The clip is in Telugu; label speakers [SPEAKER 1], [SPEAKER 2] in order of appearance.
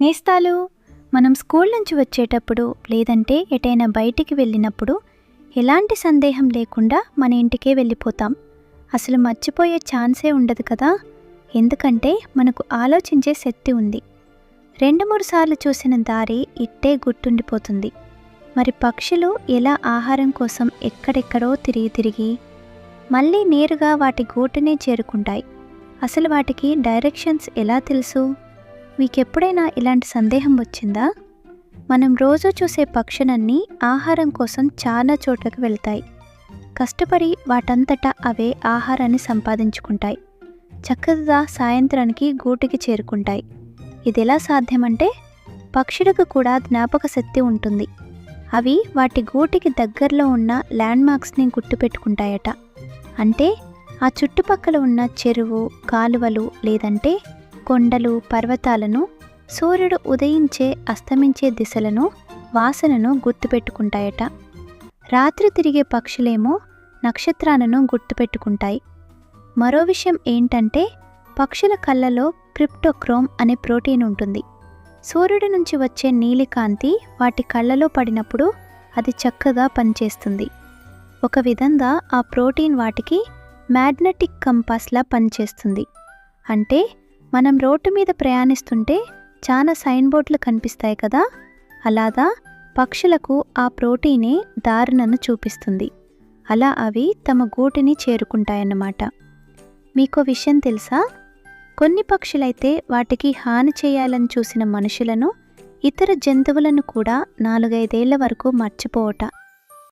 [SPEAKER 1] నేస్తాలు మనం స్కూల్ నుంచి వచ్చేటప్పుడు లేదంటే ఎటైనా బయటికి వెళ్ళినప్పుడు ఎలాంటి సందేహం లేకుండా మన ఇంటికే వెళ్ళిపోతాం. అసలు మర్చిపోయే ఛాన్సే ఉండదు కదా. ఎందుకంటే మనకు ఆలోచించే శక్తి ఉంది. రెండు మూడు సార్లు చూసిన దారి ఇట్టే గుర్తుండిపోతుంది. మరి పక్షులు ఎలా ఆహారం కోసం ఎక్కడెక్కడో తిరిగి తిరిగి మళ్ళీ నేరుగా వాటి గూటునే చేరుకుంటాయి. అసలు వాటికి డైరెక్షన్స్ ఎలా తెలుసు? మీకెప్పుడైనా ఇలాంటి సందేహం వచ్చిందా? మనం రోజు చూసే పక్షులన్నీ ఆహారం కోసం చాలా చోట్లకు వెళ్తాయి. కష్టపడి వాటంతటా అవే ఆహారాన్ని సంపాదించుకుంటాయి. చక్కగా సాయంత్రానికి గూటికి చేరుకుంటాయి. ఇది ఎలా సాధ్యమంటే పక్షులకు కూడా జ్ఞాపక శక్తి ఉంటుంది. అవి వాటి గూటికి దగ్గరలో ఉన్న ల్యాండ్ మార్క్స్ని గుర్తుపెట్టుకుంటాయట. అంటే ఆ చుట్టుపక్కల ఉన్న చెరువు కాలువలు లేదంటే కొండలు పర్వతాలను సూర్యుడు ఉదయించే అస్తమించే దిశలను వాసనను గుర్తుపెట్టుకుంటాయట. రాత్రి తిరిగే పక్షులేమో నక్షత్రాలను గుర్తుపెట్టుకుంటాయి. మరో విషయం ఏంటంటే పక్షుల కళ్ళలో క్రిప్టోక్రోమ్ అనే ప్రోటీన్ ఉంటుంది. సూర్యుడి నుంచి వచ్చే నీలికాంతి వాటి కళ్ళలో పడినప్పుడు అది చక్కగా పనిచేస్తుంది. ఒక విధంగా ఆ ప్రోటీన్ వాటికి మ్యాగ్నెటిక్ కంపాస్లా పనిచేస్తుంది. అంటే మనం రోడ్డు మీద ప్రయాణిస్తుంటే చాలా సైన్ బోర్డులు కనిపిస్తాయి కదా? అలాగా పక్షులకు ఆ ప్రోటీనే దారుణను చూపిస్తుంది. అలా అవి తమ గూటిని చేరుకుంటాయన్నమాట. మీకో విషయం తెలుసా? కొన్ని పక్షులైతే వాటికి హాని చేయాలని చూసిన మనుషులను ఇతర జంతువులను కూడా నాలుగైదేళ్ళ వరకు మర్చిపోవట.